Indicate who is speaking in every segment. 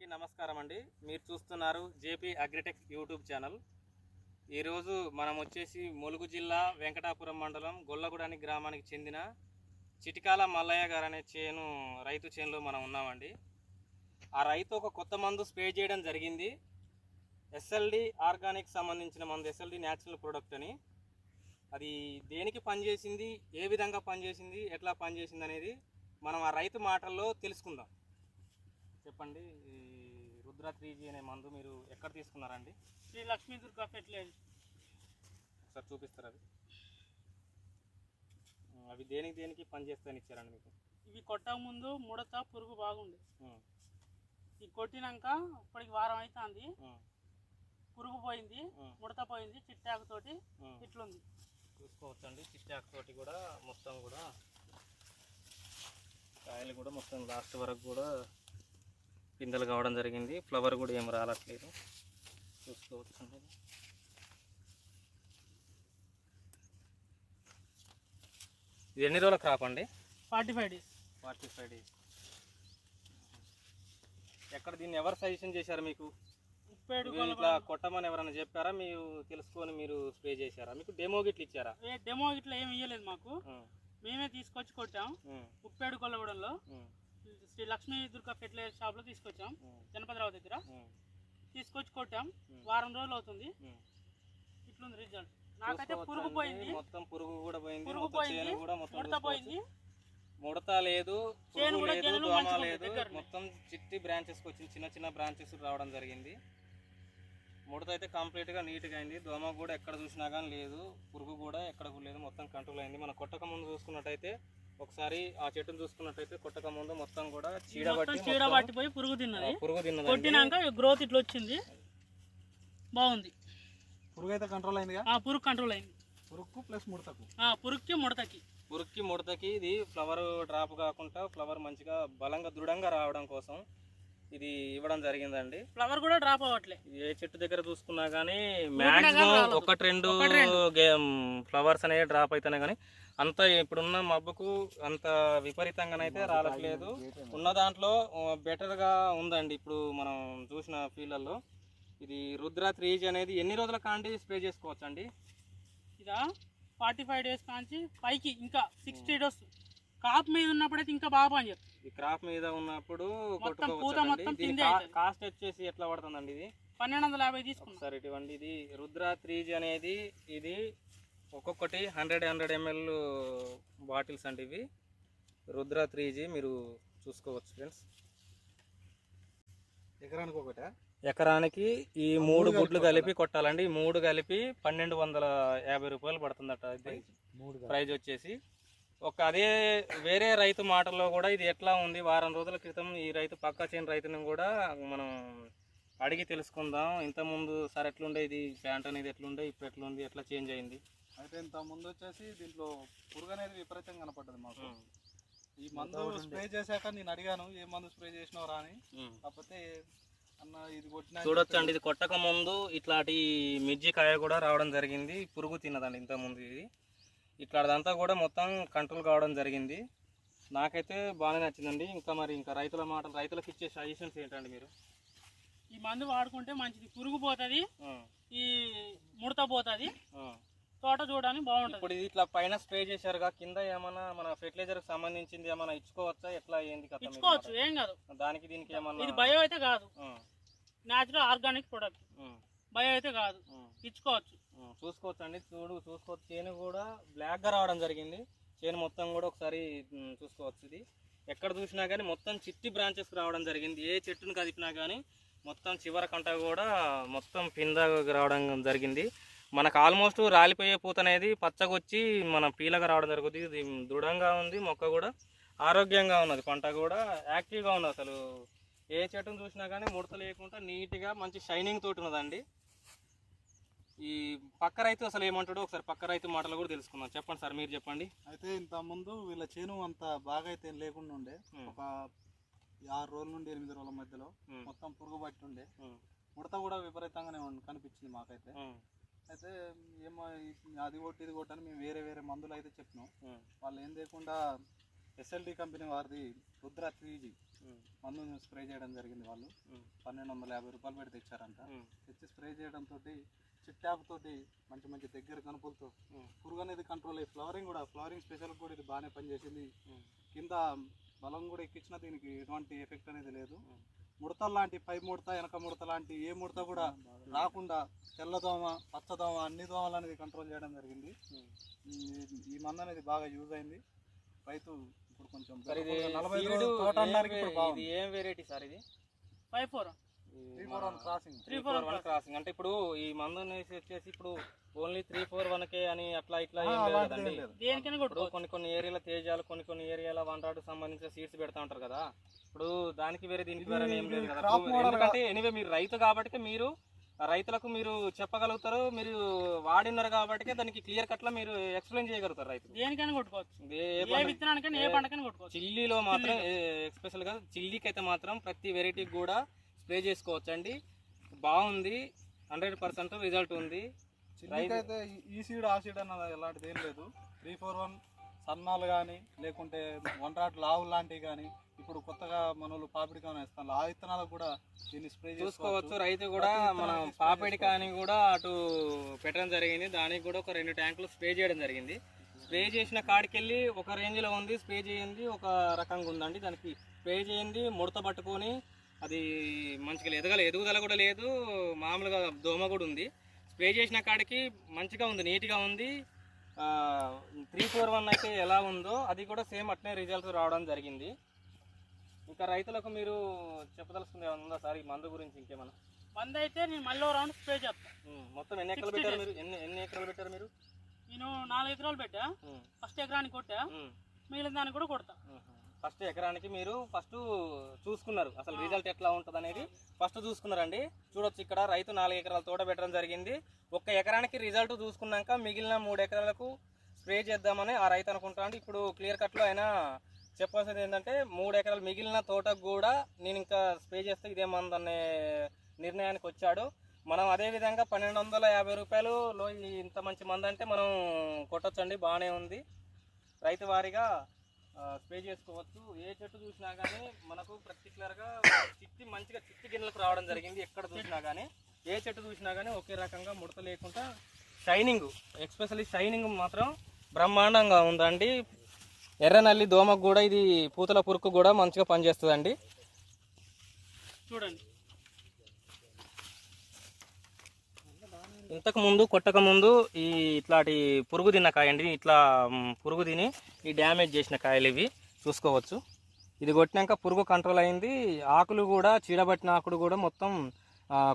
Speaker 1: అందరికీ నమస్కారం అండి. మీరు చూస్తున్నారు జేపీ అగ్రిటెక్ యూట్యూబ్ ఛానల్. ఈరోజు మనం వచ్చేసి ములుగు జిల్లా వెంకటాపురం మండలం గొల్లగూడని గ్రామానికి చెందిన చిటికాల మల్లయ్య గారు అనే చేను రైతు చేనులో మనం ఉన్నామండి. ఆ రైతు ఒక కొత్త మందు స్ప్రే చేయడం జరిగింది. ఎస్ఎల్డి ఆర్గానిక్ సంబంధించిన మందు ఎస్ఎల్డి న్యాచురల్ ప్రోడక్ట్ అని. అది దేనికి పనిచేసింది ఏ విధంగా పనిచేసింది ఎట్లా పనిచేసింది అనేది మనం ఆ రైతు మాటల్లో తెలుసుకుందాం. చెప్పండి రుద్ర త్రీ జీ అనే మందు మీరు ఎక్కడ తీసుకున్నారండి?
Speaker 2: శ్రీ లక్ష్మీ దుర్గా ఫెర్టిలైజర్
Speaker 1: ఒకసారి చూపిస్తారు ఉమ్, అవి దేనికి దేనికి పనిచేస్తాయని ఇచ్చారండి మీకు?
Speaker 2: ఇవి కొట్టక ముందు ముడత పురుగు బాగుండే. ఈ కొట్టినాక ఇప్పటికి వారం అవుతుంది పురుగు పోయింది ముడత పోయింది చిట్టాకు తోటి. ఇట్లుంది.
Speaker 1: చూసుకోవచ్చండి. చిట్టాకు తోటి కూడా మొత్తం కూడా కాయలు కూడా మొత్తం లాస్ట్ వరకు కూడా పిందెలు కావడం జరిగింది. ఫ్లవర్ కూడా ఏం రాలట్లేదు. చూసుకోవచ్చండి ఇది ఎన్ని రోజుల క్రాప్ అండి?
Speaker 2: Forty five days.
Speaker 1: Forty five days. ఎక్కడ దీన్ని ఎవరు సజెషన్ చేశారు మీకు? ఇట్లా కొట్టమని ఎవరైనా చెప్పారా? మీరు తెలుసుకొని మీరు స్ప్రే చేశారా? మీకు డెమో గిట్లు ఇచ్చారా?
Speaker 2: ఏ డెమో ఇట్లా ఏమి ఇవ్వలేదు మాకు. మేమే తీసుకొచ్చి కొట్టాం.
Speaker 1: ఉమ్,
Speaker 2: ముప్పేడు కొల్లగూడెంలో శ్రీ లక్ష్మీ దుర్గా ఫెర్టిలైజర్ షాప్లో తీసుకొచ్చాం. జనపదరావు దగ్గర. తీసుకొచ్చి కొట్టాం. వారం రోజులు అవుతుంది. ఇట్లుంది రిజల్ట్. నాకైతే పురుగు పోయింది.
Speaker 1: మొత్తం పురుగు కూడా పోయింది.
Speaker 2: పురుగు పోయింది.
Speaker 1: కూడా మొత్తం
Speaker 2: ముడత. పోయింది.
Speaker 1: ముడత లేదు లేదు దోమ లేదు. మొత్తం చిట్టి బ్రాంచెస్ వచ్చింది. చిన్న చిన్న బ్రాంచెస్ రావడం జరిగింది. ముడత అయితే కంప్లీట్గా నీట్గా అయింది. దోమ కూడా ఎక్కడ చూసినా కానీ లేదు. పురుగు కూడా ఎక్కడ కూడా లేదు. మొత్తం కంట్రోల్ అయింది. మనం కొట్టక ముందు చూసుకున్నట్టయితే ఒకసారి ఆ చెట్టును చూసుకున్నట్టయితే కొట్టక ముందు మొత్తం కూడా చీడబట్టి
Speaker 2: చీడ పట్టిపోయి పురుగు తిన్నది.
Speaker 1: పురుగు తిన్నది
Speaker 2: కొట్టినాక గ్రోత్ ఇట్లా వచ్చింది. బాగుంది.
Speaker 3: పురుగు అయితే కంట్రోల్ అయిందిగా?
Speaker 2: ఆ పురుగు కంట్రోల్ అయింది.
Speaker 3: పురుగుకు ప్లస్ ముడతకు?
Speaker 2: ఆ పురుగుకి ముడతకి.
Speaker 1: పురుగుకి ముడతకి ఇది ఫ్లవర్ డ్రాప్ కాకుండా ఫ్లవర్ మంచిగా బలంగా దృఢంగా రావడం కోసం ఇది ఇవ్వడం జరిగిందండి.
Speaker 2: ఫ్లవర్ కూడా డ్రాప్ అవ్వట్లే.
Speaker 1: ఇది ఏ చెట్టు దగ్గర చూసుకున్నా కానీ మాక్సిమం
Speaker 2: రాలదు.
Speaker 1: ఒకటి రెండు ఫ్లవర్స్ అనేవి డ్రాప్ అవుతున్నాయి కానీ అంత ఇప్పుడున్న మబ్బుకు అంత విపరీతంగానైతే రాలట్లేదు. ఉన్న దాంట్లో బెటర్గా ఉందండి ఇప్పుడు మనం చూసిన ఫీల్డ్లలో ఇది రుద్ర త్రీజ్ అనేది ఎన్ని రోజుల కాంటి స్ప్రే చేసుకోవచ్చు అండి
Speaker 2: ఇదా ఫార్టీ ఫైవ్ డేస్ కాంచి పైకి ఇంకా సిక్స్టీ డేస్ కాప్ మీద ఉన్నప్పుడైతే ఇంకా బాగా పని చెప్తుంది
Speaker 1: ఈ క్రాప్ మీద ఉన్నప్పుడు. కాస్ట్ వచ్చేసి ఎట్లా పడుతుందండి ఇది?
Speaker 2: పన్నెండు వందల యాభై తీసుకున్నాం.
Speaker 1: ఒకసారి ఇటువంటి ఇది రుద్ర త్రీజ్ అనేది ఇది ఒక్కొక్కటి హండ్రెడ్ హండ్రెడ్ ఎంఎల్ బాటిల్స్ అండి ఇవి. రుద్ర త్రీజీ మీరు చూసుకోవచ్చు ఫ్రెండ్స్.
Speaker 3: ఎకరానికి ఒకటే?
Speaker 1: ఎకరానికి ఈ మూడు గుడ్లు కలిపి కొట్టాలండి. ఈ మూడు కలిపి పన్నెండు వందల యాభై రూపాయలు పడుతుందట ఇది. ప్రైజ్. వచ్చేసి ఒక అదే వేరే రైతు మాటల్లో కూడా ఇది ఎట్లా ఉంది? వారం రోజుల క్రితం ఈ రైతు పక్క చేను రైతుని కూడా మనం అడిగి తెలుసుకుందాం. ఇంతకుముందు సార్ ఎట్లుండే ఇది? ప్యాంట్ అనేది ఎట్లుండే? ఇప్పుడు ఎట్లుంది? ఎట్లా చేంజ్ అయింది?
Speaker 3: అయితే ఇంత ముందు వచ్చేసి దీంట్లో పురుగు అనేది విపరీతంగా కనపడ్డది మాకు. ఈ మందు స్ప్రే చేశాక నేను అడిగాను ఏ మందు స్ప్రే చేసినావురా అని. కాకపోతే అన్న ఇది కొట్టిన
Speaker 1: చూడొచ్చండి ఇది కొట్టక ముందు ఇట్లాంటి మిర్చి కాయ కూడా రావడం జరిగింది. పురుగు తిన్నదండి ఇంత ముందు ఇది. ఇట్లాంటిదంతా కూడా మొత్తం కంట్రోల్ కావడం జరిగింది. నాకైతే బాగానే నచ్చిందండి. ఇంకా మరి ఇంకా రైతుల మాటలు రైతులకు ఇచ్చే సజెషన్స్ ఏంటండి మీరు?
Speaker 2: ఈ మందు వాడుకుంటే మంచిది. పురుగు పోతుంది ఈ ముడత పోతుంది. తోట చూడడానికి బాగుంటుంది.
Speaker 1: ఇప్పుడు ఇది ఇట్లా పైన స్ప్రే చేశారుగా కింద ఏమన్నా మన ఫెర్టిలైజర్ సంబంధించింది ఏమన్నా ఇచ్చుకోవచ్చా? ఎట్లా ఏంది
Speaker 2: ఇచ్చుకోవచ్చు ఏం కాదు?
Speaker 1: దానికి దీనికి ఏమన్నా
Speaker 2: ఇది బయో అయితే కాదు. Natural organic product. బయో అయితే కాదు. ఇచ్చుకోవచ్చు.
Speaker 1: ఉం, చూసుకోవచ్చండి. చూడు చూసుకోవచ్చు. చేను కూడా బ్లాక్గా రావడం జరిగింది. చేను మొత్తం కూడా ఒకసారి చూసుకోవచ్చు ఇది. ఎక్కడ చూసినా కానీ మొత్తం చిట్టి బ్రాంచెస్ రావడం జరిగింది. ఏ చెట్టును కదిపినా కానీ మొత్తం చివర కంట కూడా మొత్తం పింద రావడం జరిగింది. మనకు ఆల్మోస్ట్ రాలిపోయే పూత అనేది పచ్చగొచ్చి మన పీలగా రావడం జరుగుతుంది ఇది దృఢంగా ఉంది మొక్క కూడా ఆరోగ్యంగా ఉన్నది పంట కూడా యాక్టివ్గా ఉంది అసలు ఏ చెట్టును చూసినా కానీ ముడత లేకుండా నీట్గా మంచి షైనింగ్ తోటి ఉన్నదండి ఈ పక్క రైతు అసలు ఏమంటాడో ఒకసారి పక్క రైతు మాటలు కూడా తెలుసుకుందాం చెప్పండి సార్ మీరు చెప్పండి
Speaker 3: అయితే ఇంత ముందు వీళ్ళ చేను అంత బాగా అయితే లేకుండా ఉండే. ఒక ఆరు రోజుల నుండి ఎనిమిది రోజుల మధ్యలో. మొత్తం పురుగు పట్టి ఉండే. ముడత కూడా విపరీతంగానే కనిపించింది మాకైతే. అయితే ఏమో అది కొట్టి ఇది కొట్టని మేము వేరే వేరే మందులు అయితే చెప్పినాం. వాళ్ళు ఏం లేకుండా ఎస్ఎల్డి కంపెనీ వారిది రుద్ర త్రీ జీ మందు స్ప్రే చేయడం జరిగింది వాళ్ళు. పన్నెండు వందల యాభై రూపాయలు పెట్టి తెచ్చారంట తెచ్చి స్ప్రే చేయడం తోటి చిట్టాప్ తోటి మంచి మంచి దగ్గర కనుపులతో. పురుగు అనేది కంట్రోల్ అయ్యి ఫ్లవరింగ్ కూడా ఫ్లవరింగ్ స్పెషల్ కూడా ఇది బాగానే పనిచేసింది. కింద బలం కూడా ఎక్కించినా దీనికి ఎటువంటి ఎఫెక్ట్ అనేది లేదు. ముడత లాంటి పై ముడత వెనక ముడత లాంటి ఏ ముడత కూడా రాకుండా తెల్లదోమ పచ్చదోమ అన్ని దోమలు అనేది కంట్రోల్ చేయడం జరిగింది. ఈ- మందు అనేది బాగా యూజ్ అయింది. రైతు ఇప్పుడు కొంచెం నలభై తోట
Speaker 1: ఇది ఏం వెరైటీ సార్ ఇది?
Speaker 2: Five four.
Speaker 3: Three four one crossing
Speaker 2: three
Speaker 1: three
Speaker 2: four
Speaker 1: four one crossing అంటే ఇప్పుడు ఈ మందు అనేసి వచ్చేసి ఇప్పుడు ఓన్లీ త్రీ ఫోర్ వన్ కే అని అట్లా ఇట్లా ఏం లేదు.
Speaker 3: అలాంటిది
Speaker 1: కదండి ఇప్పుడు కొన్ని కొన్ని ఏరియాల తేజాలు కొన్ని కొన్ని ఏరియాల వన్ రాడ్ సంబంధించిన సీడ్స్ పెడతా ఉంటారు కదా. ఇప్పుడు దానికి వేరే దీనికి వేరే ఏం లేదు కదా. ఎందుకంటే ఎనివే మీరు రైతు కాబట్టి మీరు రైతులకు మీరు చెప్పగలుగుతారు మీరు వాడినారు కాబట్టి దానికి క్లియర్ కట్లో మీరు ఎక్స్ప్లెయిన్ చేయగలుగుతారు రైతు
Speaker 2: దేనికైనా కొట్టుకోవచ్చు.
Speaker 1: ఏ
Speaker 2: ఏ
Speaker 1: పంట-
Speaker 2: విత్తనానికైనా ఏ
Speaker 1: ఏ-
Speaker 2: పంటకైనా కొట్టుకోవచ్చు.
Speaker 1: చిల్లీలో మాత్రం ఎక్స్పెషల్గా చిల్లీకి అయితే మాత్రం ప్రతి వెరైటీకి కూడా స్ప్రే చేసుకోవచ్చు అండి బాగుంది. హండ్రెడ్ పర్సెంట్ రిజల్ట్ ఉంది.
Speaker 3: అయితే ఈ- సీడ్ ఆ సీడ్ అన్నది ఎలాంటిది ఏం లేదు. త్రీ ఫోర్ వన్ సన్నాలు కానీ లేకుంటే వన్ రాట్ లావు లాంటివి కానీ ఇప్పుడు కొత్తగా మనోళ్ళు పాపిడి కానీ వేస్తాను ఆ విత్తనాలకు కూడా దీన్ని స్ప్రే
Speaker 1: చూసుకోవచ్చు. రైతు కూడా మనం
Speaker 3: విత్తనానికి spray
Speaker 1: పాపిడి కానీ కూడా అటు పెట్టడం జరిగింది. దానికి కూడా ఒక రెండు ట్యాంకులు స్ప్రే చేయడం జరిగింది. స్ప్రే చేసిన కాడికెళ్ళి ఒక రేంజ్లో ఉంది స్ప్రే చేయండి ఒక రకంగా ఉందండి. దానికి స్ప్రే చేయండి ముడత పట్టుకొని అది మంచిగా ఎదగల ఎదుగుదల కూడా లేదు. మామూలుగా దోమ కూడా ఉంది. స్ప్రే చేసిన కాడికి మంచిగా ఉంది నీట్గా ఉంది. త్రీ ఫోర్ వన్ అయితే ఎలా ఉందో అది కూడా సేమ్ అట్నే రిజల్ట్స్ రావడం జరిగింది. ఇంకా రైతులకు మీరు చెప్పదలుచుకుంది ఏమైనా ఉందా సార్? ఈ మందు గురించి ఇంకేమన్నా
Speaker 2: మంది అయితే నేను మళ్ళీ రౌండ్ స్ప్రే చేస్తాను
Speaker 1: మొత్తం ఎన్ని ఎకరాలు
Speaker 2: 60
Speaker 1: పెట్టారు. మీరు? ఎన్ని ఎన్ని ఎకరాలు పెట్టారు మీరు?
Speaker 2: నేను నాలుగు ఎకరాలు పెట్టా. ఫస్ట్ ఎకరానికి కొట్టా. మిగిలిన దానికి కూడా కొడతా.
Speaker 1: ఫస్ట్ ఎకరానికి మీరు ఫస్ట్ చూసుకున్నారు. అసలు రిజల్ట్ ఎట్లా ఉంటుంది అనేది ఫస్ట్ చూసుకున్నారండి. చూడొచ్చు ఇక్కడ రైతు నాలుగు ఎకరాల తోట పెట్టడం జరిగింది. ఒక్క ఎకరానికి రిజల్ట్ చూసుకున్నాక మిగిలిన మూడు ఎకరాలకు స్ప్రే చేద్దామని ఆ రైతు అనుకుంటాను ఇప్పుడు క్లియర్ కట్లో అయినా చెప్పాల్సింది ఏంటంటే మూడు ఎకరాలు మిగిలిన తోటకు కూడా నేను ఇంకా స్ప్రే చేస్తే ఇదే మంది అనే నిర్ణయానికి వచ్చాడు. మనం అదే విధంగా పన్నెండు వందల యాభై రూపాయలులో లో ఇంత మంచి మంది అంటే మనం కొట్టచ్చండి. బాగానే ఉంది. రైతు వారిగా స్ప్రే చేసుకోవచ్చు. ఏ చెట్టు చూసినా కానీ మనకు పర్టికులర్గా చిత్తి మంచిగా చిత్తి గిన్నెలకు రావడం జరిగింది ఎక్కడ చూసినా కానీ ఏ చెట్టు చూసినా కానీ ఒకే రకంగా ముడత లేకుండా షైనింగ్ ఎక్స్పెషల్లీ షైనింగ్ మాత్రం బ్రహ్మాండంగా ఉందండి. ఎర్రనల్లి దోమకు కూడా ఇది పూతల పురుకు కూడా మంచిగా పనిచేస్తుందండి.
Speaker 2: చూడండి.
Speaker 1: ఇంతకు ముందు కొట్టక ముందు ఈ ఇట్లాంటి పురుగు తిన్న కాయండి ఇట్లా మ్, పురుగు తిని ఈ డ్యామేజ్ చేసిన కాయలు ఇవి చూసుకోవచ్చు. ఇది కొట్టినాక పురుగు కంట్రోల్ అయింది. ఆకులు కూడా చీడబట్టిన ఆకులు కూడా మొత్తం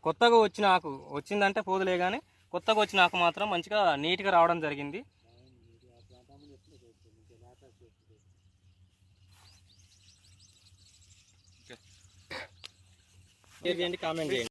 Speaker 1: కొత్తగా వచ్చిన ఆకు వచ్చిందంటే పోదులే కానీ కొత్తగా వచ్చిన ఆకు మాత్రం మంచిగా నీట్గా రావడం జరిగింది. చేయండి కామెంట్ చేయండి.